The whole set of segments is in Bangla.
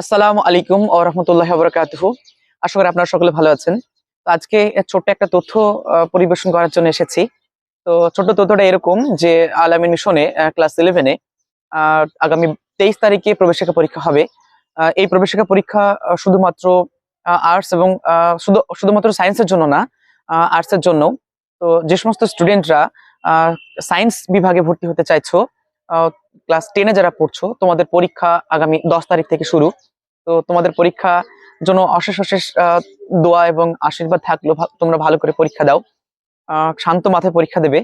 আসসালামু আলাইকুম ও রহমতুল্লাহ বরকাতুহু। আশা করি আপনারা সকলে ভালো আছেন। তো আজকে ছোট্ট একটা তথ্য পরিবেশন করার জন্য এসেছি। তো ছোট্ট তথ্যটা এরকম যে, আলামিন মিশনে ক্লাস ইলেভেনে আগামী তেইশ তারিখে প্রবেশিকা পরীক্ষা হবে। এই প্রবেশিকা পরীক্ষা শুধুমাত্র আর্টস এবং শুধু, শুধুমাত্র সায়েন্সের জন্য না আর্টসের জন্য। তো যে সমস্ত স্টুডেন্টরা সায়েন্স বিভাগে ভর্তি হতে চাইছো ক্লাস টেনে যারা পড়ছো, তোমাদের পরীক্ষা আগামী দশ তারিখ থেকে শুরু। তো তোমাদের পরীক্ষা জন্য অশেষ অশেষ দোয়া এবং আশীর্বাদ থাকল তোমরা ভালো করে পরীক্ষা দাও। শান্ত মাথায় পরীক্ষা দেবে।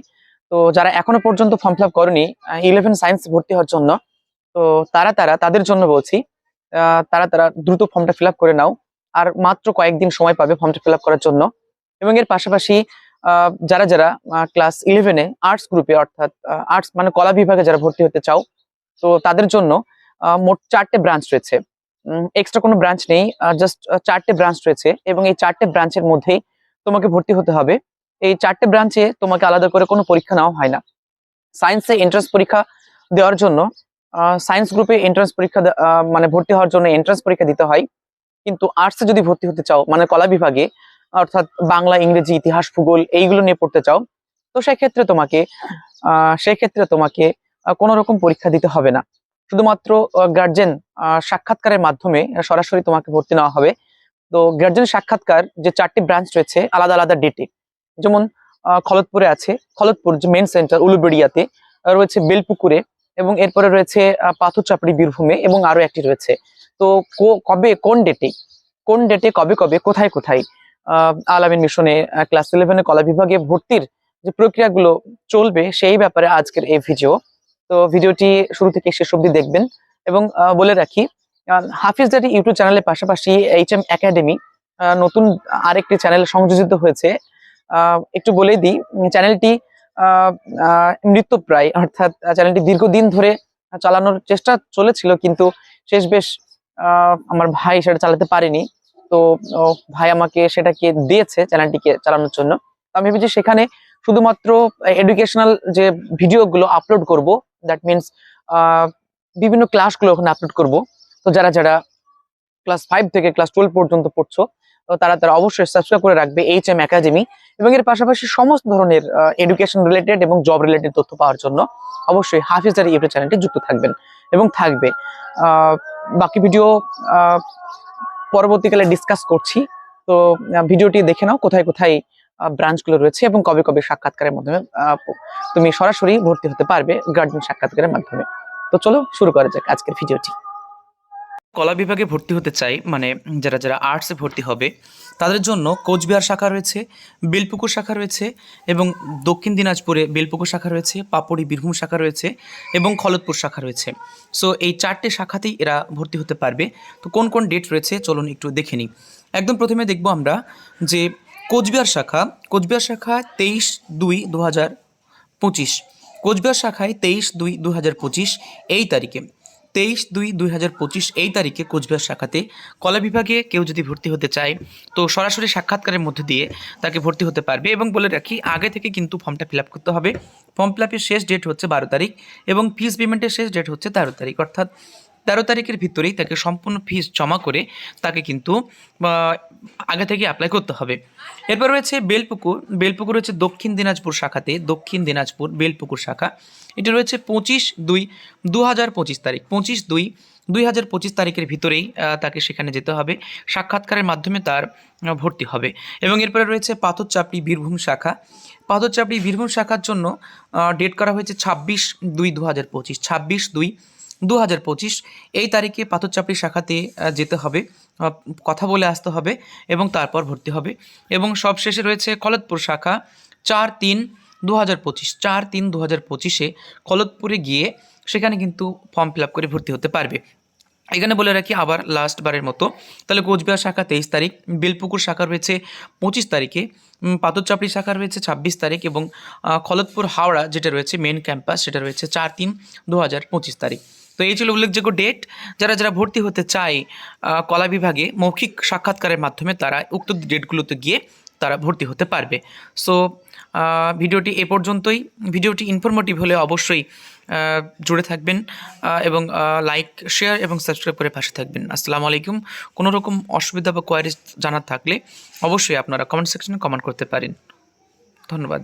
তো যারা এখনও পর্যন্ত ফর্ম ফিল আপ করনি ইলেভেন সায়েন্স ভর্তি হওয়ার জন্য, তো তারা তারা, তাদের জন্য বলছি তারা তারা দ্রুত ফর্মটা ফিল করে নাও। আর মাত্র কয়েকদিন সময় পাবে ফর্মটা ফিল করার জন্য। এবং এর পাশাপাশি যারা যারা ক্লাস ইলেভেনে আর্টস গ্রুপে অর্থাৎ আর্টস মানে কলা বিভাগে যারা ভর্তি হতে চাও, তো তাদের জন্য মোট চারটে ব্রাঞ্চ রয়েছে। এক্সট্রা কোনো ব্রাঞ্চ নেই জাস্ট চারটে ব্রাঞ্চ রয়েছে এবং এই চারটে ব্রাঞ্চের মধ্যেই তোমাকে ভর্তি হতে হবে। এই চারটে ব্রাঞ্চে তোমাকে আলাদা করে কোনো পরীক্ষা নেওয়া হয় না। সায়েন্সে এন্ট্রান্স পরীক্ষা দেওয়ার জন্য সায়েন্স গ্রুপে এন্ট্রান্স পরীক্ষা মানে ভর্তি হওয়ার জন্য এন্ট্রান্স পরীক্ষা দিতে হয়। কিন্তু আর্টসে যদি ভর্তি হতে চাও মানে কলা বিভাগে, অর্থাৎ বাংলা, ইংরেজি, ইতিহাস, ভূগোল, এইগুলো নিয়ে পড়তে চাও, তো সেক্ষেত্রে তোমাকে সেক্ষেত্রে তোমাকে কোনো রকম পরীক্ষা দিতে হবে না। শুধুমাত্র গার্জেন সাক্ষাৎকারের মাধ্যমে সরাসরি তোমাকে ভর্তি নেওয়া হবে। তো গার্জেন সাক্ষাৎকার যে চারটি ব্রাঞ্চ রয়েছে, আলাদা আলাদা ডেটে যেমন খলতপুরে আছে, খলতপুর যে মেন সেন্টার উলুবেড়িয়াতে রয়েছে বেলপুকুরে এবং এরপরে রয়েছে পাথরচাপড়ি বীরভূমে এবং আরও একটি রয়েছে। তো কবে, কোন ডেটে কোন ডেটে কবে কবে, কোথায় কোথায় আলামিন মিশনে ক্লাস ইলেভেনে কলা বিভাগে ভর্তির যে প্রক্রিয়াগুলো চলবে, সেই ব্যাপারে আজকের এই ভিডিও তো ভিডিওটি শুরু থেকে শেষ অবধি দেখবেন। এবং বলে রাখি হাফিজ ডাটি ইউটিউব চ্যানেলের পাশাপাশি এইচ এম একাডেমি নতুন আরেকটি চ্যানেল সংযোজিত হয়েছে। একটু বলে দিই চ্যানেলটি মৃত্যুপ্রায় অর্থাৎ চ্যানেলটি দীর্ঘদিন ধরে চালানোর চেষ্টা চলেছিল, কিন্তু শেষ বেশ আমার ভাই সেটা চালাতে পারেনি। তো ভাই আমাকে সেটাকে দিয়েছে চ্যানেলটিকে চালানোর জন্য। আমি ভেবেছি সেখানে শুধুমাত্র এডুকেশনাল যে ভিডিওগুলো আপলোড করব দ্যাট মিনস বিভিন্ন ক্লাসগুলো ওখানে আপলোড করব। তো যারা যারা ক্লাস ফাইভ থেকে ক্লাস টুয়েলভ পর্যন্ত পড়ছো, তো তারা তারা অবশ্যই সাবস্ক্রাইব করে রাখবে এইচ এম একাডেমি এবং এর পাশাপাশি সমস্ত ধরনের এডুকেশন রিলেটেড এবং জব রিলেটেড তথ্য পাওয়ার জন্য অবশ্যই হাফিজ হাফিজার ইউটিউব চ্যানেলটি যুক্ত থাকবেন এবং থাকবে। বাকি ভিডিও পরবর্তীকালে ডিসকাস করছি। তো ভিডিওটি দেখে নাও, কোথায় কোথায় ব্রাঞ্চগুলো রয়েছে এবং কবে কবে সাক্ষাৎকারের মাধ্যমে তুমি সরাসরি ভর্তি হতে পারবে গার্জেন সাক্ষাৎকারের মাধ্যমে। তো চলো শুরু করা যাক আজকের ভিডিওটি। কলা বিভাগে ভর্তি হতে চাই মানে যারা যারা আর্টসে ভর্তি হবে, তাদের জন্য কোচবিহার শাখা রয়েছে, বেলপুকুর শাখা রয়েছে এবং দক্ষিণ দিনাজপুরে বেলপুকুর শাখা রয়েছে, পাপড়ি বীরভূম শাখা রয়েছে এবং খলতপুর শাখা রয়েছে। সো এই চারটে শাখাতেই এরা ভর্তি হতে পারবে। তো কোন কোন ডেট রয়েছে, চলুন একটু দেখে নিই। একদম প্রথমে দেখব আমরা যে কোচবিহার শাখা কোচবিহার শাখা তেইশ দুই দু হাজার পঁচিশ। কোচবিহার শাখায় তেইশ দুই দু হাজার পঁচিশ এই তারিখে, তেইশ দুই দুই হাজার পঁচিশ এই তারিখে কোচবিহার শাখাতে কলা বিভাগে কেউ যদি ভর্তি হতে চায়, তো সরাসরি সাক্ষাৎকারের মধ্যে দিয়ে তাকে ভর্তি হতে পারবে এবং বলে রাখি, আগে থেকে কিন্তু ফর্মটা ফিল আপ করতে হবে। ফর্ম ফিল আপের শেষ ডেট হচ্ছে বারো তারিখ এবং ফিস পেমেন্টের শেষ ডেট হচ্ছে তেরো তারিখ। অর্থাৎ তেরো তারিখের ভিতরেই তাকে সম্পূর্ণ ফিস জমা করে তাকে কিন্তু আগে থেকে অ্যাপ্লাই করতে হবে। এরপর রয়েছে বেলপুকুর। বেলপুকুর হচ্ছে দক্ষিণ দিনাজপুর শাখাতে, দক্ষিণ দিনাজপুর বেলপুকুর শাখা। এটি রয়েছে পঁচিশ দুই দু হাজার পঁচিশ তারিখ। পঁচিশ দুই দুই হাজার পঁচিশ তারিখের ভিতরেই তাকে সেখানে যেতে হবে। সাক্ষাৎকারের মাধ্যমে তার ভর্তি হবে। এবং এরপরে রয়েছে পাথরচাপড়ি বীরভূম শাখা। পাথরচাপড়ি বীরভূম শাখার জন্য ডেট করা হয়েছে ছাব্বিশ দুই দু হাজার পঁচিশ। ছাব্বিশ দুই দু হাজার পঁচিশ, এই তারিখে পাথরচাপড়ি শাখাতে যেতে হবে কথা বলে আসতে হবে এবং তারপর ভর্তি হবে। এবং সবশেষে রয়েছে খলদপুর শাখা, চার তিন দু হাজার পঁচিশ, চার তিন দু হাজার পঁচিশে খলদপুরে গিয়ে সেখানে কিন্তু ফর্ম ফিল আপ করে ভর্তি হতে পারবে। এখানে বলে রাখি, আবার লাস্ট বারের মতো। তাহলে কোচবিহার শাখা তেইশ তারিখ, বেলপুকুর শাখা রয়েছে পঁচিশ তারিখে পাথরচাপড়ি শাখা রয়েছে ছাব্বিশ তারিখ এবং খলতপুর হাওড়া যেটা রয়েছে মেন ক্যাম্পাস সেটা রয়েছে চার তিন দু হাজার পঁচিশ তারিখ। তো এই ছিল উল্লেখযোগ্য ডেট যারা যারা ভর্তি হতে চায় কলা বিভাগে মৌখিক সাক্ষাৎকারের মাধ্যমে তারা উক্ত ডেটগুলোতে গিয়ে তারা ভর্তি হতে পারবে। সো ভিডিওটি এ পর্যন্তই। ভিডিওটি ইনফরমেটিভ হলে অবশ্যই জুড়ে থাকবেন এবং লাইক শেয়ার এবং সাবস্ক্রাইব করে পাশে থাকবেন। আসসালামু আলাইকুম। কোনো রকম অসুবিধা বা কোয়ারিজ জানার থাকলে অবশ্যই আপনারা কমেন্ট সেকশনে কমেন্ট করতে পারেন। ধন্যবাদ।